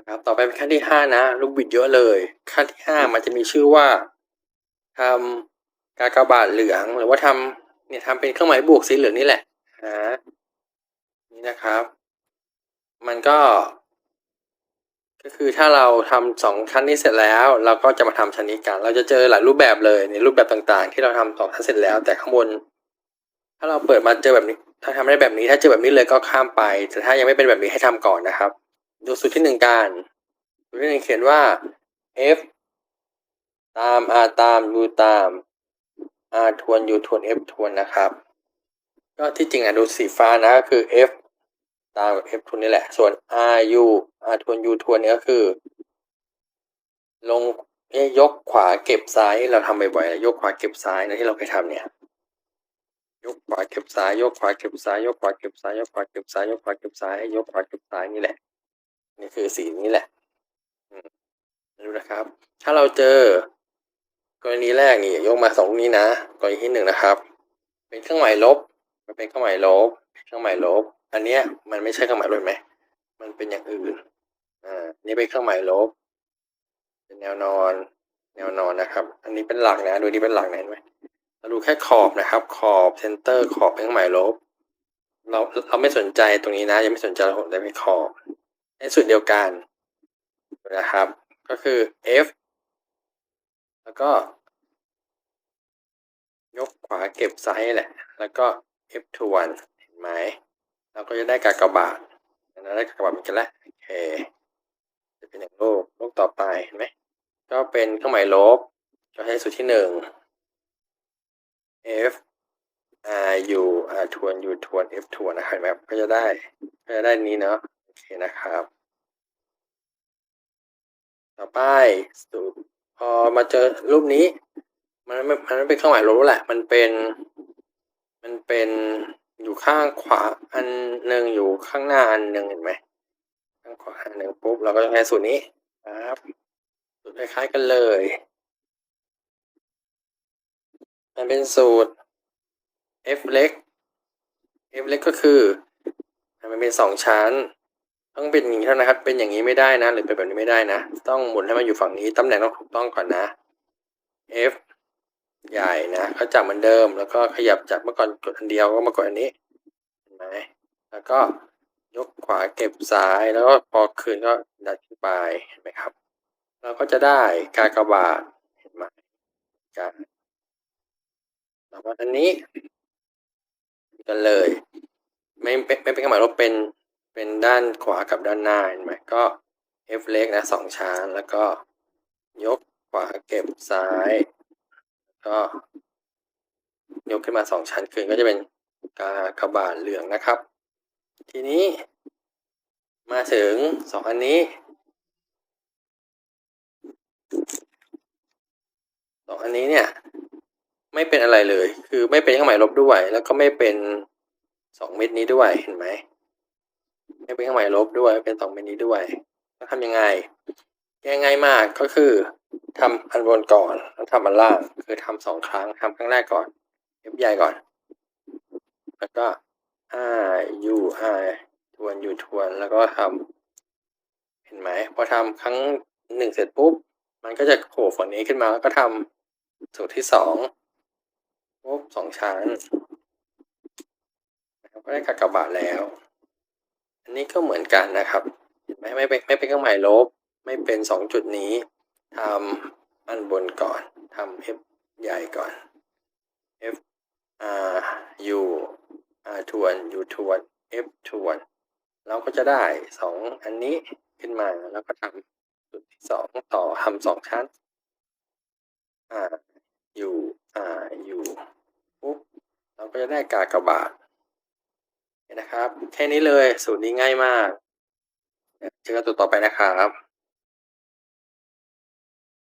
นะครับ ต่อไปเป็นขั้นที่ห้านะลูกบิดเยอะเลย ขั้นที่ห้ามันจะมีชื่อว่าทำกากบาทเหลืองหรือว่าทำเนี่ยทำเป็นเครื่องหมายบวกสีเหลืองนี่แหละนะนี่นะครับ มันก็ ก็คือถ้าเราทำสองชั้นนี้เสร็จแล้ว เราก็จะมาทำชั้นนี้กัน เราจะเจอหลายรูปแบบเลยในรูปแบบต่างๆ ที่เราทำสองชั้นเสร็จแล้ว แต่ข้างบน ถ้าเราเปิดมาเจอแบบนี้ ถ้าทำได้แบบนี้ ถ้าเจอแบบนี้เลยก็ข้ามไป แต่ถ้ายังไม่เป็นแบบนี้ให้ทำก่อนนะครับ ดูสูตรที่หนึ่งกันสูตรที่หนึ่งเขียนว่า f ตาม r ตาม u ตาม r ทวน u ทวน f ทวนนะครับ ก็ที่จริงอะดูสีฟ้านะก็คือ f ตามกับ f ทวนนี่แหละ ส่วน r u r ทวน u ทวนเนี่ยก็คือ ลงยกขวาเก็บซ้ายเราทำบ่อยๆยกขวาเก็บซ้ายนะที่เราเคยทำเนี่ยยกขวาเก็บซ้ายยกขวาเก็บซ้ายยกขวาเก็บซ้ายยกขวาเก็บซ้ายยกขวาเก็บซ้ายยกขวาเก็บซ้ายนี่แหละ คือสีนี้แหละดูนะครับ ถ้าเราเจอกรณีแรกนี่ยกมาสองนี้นะ กรณีที่หนึ่งนะครับ เป็นเครื่องหมายลบ มันเป็นเครื่องหมายลบ เครื่องหมายลบ อันเนี้ยมันไม่ใช่เครื่องหมายลบไหมมันเป็นอย่างอื่น อ่า นี่เป็นเครื่องหมายลบ เป็นแนวนอน แนวนอนนะครับ อันนี้เป็นหลักนะ ดูนี่เป็นหลักนะเห็นไหมเราดูแค่ขอบนะครับ ขอบเซนเตอร์ขอบเป็นเครื่องหมายลบ เราเราไม่สนใจตรงนี้นะ ยังไม่สนใจเราสนใจไปขอบ ในส่วนเดียวกันนะครับ ก็คือ f แล้วก็ ยกขวาเก็บซ้ายแหละ แล้วก็ f ทวนเห็นไหมเราก็จะได้กากบาทเราได้กากบาทเหมือนกันแล้วโอเคจะเป็นอย่างโลกโลกต่อไปเห็นไหมก็เป็นเครื่องหมายลบ ก็ให้สูตรที่หนึ่ง f r u r ทวน u ทวน f ทวนนะครับเห็นไหมก็จะได้ก็จะได้นี้เนาะ เคนะครับ ต่อไปสูตรพอมาเจอรูปนี้ มันไม่มันไม่เป็นเครื่องหมายลบแล้แหละ มันเป็น มันเป็นอยู่ข้างขวาอันหนึ่งอยู่ข้างหน้าอันหนึ่งเห็นไหมข้างขวาอันหนึ่งปุ๊บเราก็จะใช้สูตรนี้ครับสูตรคล้ายๆกันเลย มันเป็นสูตร f เล็ก f เล็กก็คือ มันเป็นสองชั้น ต้องเป็นอย่างนี้เท่านั้นครับ เป็นอย่างนี้ไม่ได้นะ หรือเป็นแบบนี้ไม่ได้นะ ต้องหมุนให้มันอยู่ฝั่งนี้ ตำแหน่งต้องถูกต้องก่อนนะ f ใหญ่นะก็จับเหมือนเดิม แล้วก็ขยับจากเมื่อก่อนกดอันเดียวก็มากดอันนี้เห็นไหมแล้วก็ยกขวาเก็บซ้ายแล้วก็พอคืนก็ดันขึ้นไปเห็นไหมครับ เราก็จะได้กากบาทเห็นไหมการแล้วก็อันนี้กันเลย ไม่ไม่ไม่เป็นเครื่องหมายลบเป็น เป็นด้านขวากับด้านหน้าเห็นไหมก็ f เล็กนะสองชั้นแล้วก็ยกขวาเก็บซ้ายก็ยกขึ้นมาสองชั้นคืนก็จะเป็นกากบาทเหลืองนะครับ ทีนี้ มาถึงสองอันนี้สองอันนี้เนี่ย ไม่เป็นอะไรเลย คือไม่เป็นเครื่องหมายลบด้วย แล้วก็ไม่เป็นสองเม็ดนี้ด้วยเห็นไหม ไม่เป็นเครื่องหมายลบด้วยเป็นสองเม็ดนี้ด้วยต้องทำยังไงแก้ง่ายมากก็คือทำอันบนก่อนแล้วทำอันล่างคือทำสองครั้งทำครั้งแรกก่อน f ใหญ่ก่อน แล้วก็ r u r ทวน u ทวนแล้วก็ทำเห็นไหมพอทำครั้งหนึ่งเสร็จปุ๊บ มันก็จะโผล่ฝั่งนี้ขึ้นมาแล้วก็ทำสูตรที่สองปุ๊บสองชั้นก็ได้กากบาทแล้ว อันนี้ก็เหมือนกันนะครับไหมไม่เป็นไม่เป็นเครื่องหมายลบ ไม่เป็นสองจุดนี้ทำอันบนก่อนทำ f ใหญ่ก่อน f r u r ทวน u ทวน f ทวน เราก็จะได้สองอันนี้ขึ้นมาแล้วก็ทำจุดที่สองต่อทำสองชั้น r u r u ปุ๊บเราก็จะได้กากบาท นะครับ แค่นี้เลยสูตรนี้ง่ายมาก เจอกันตัวต่อไปนะครับ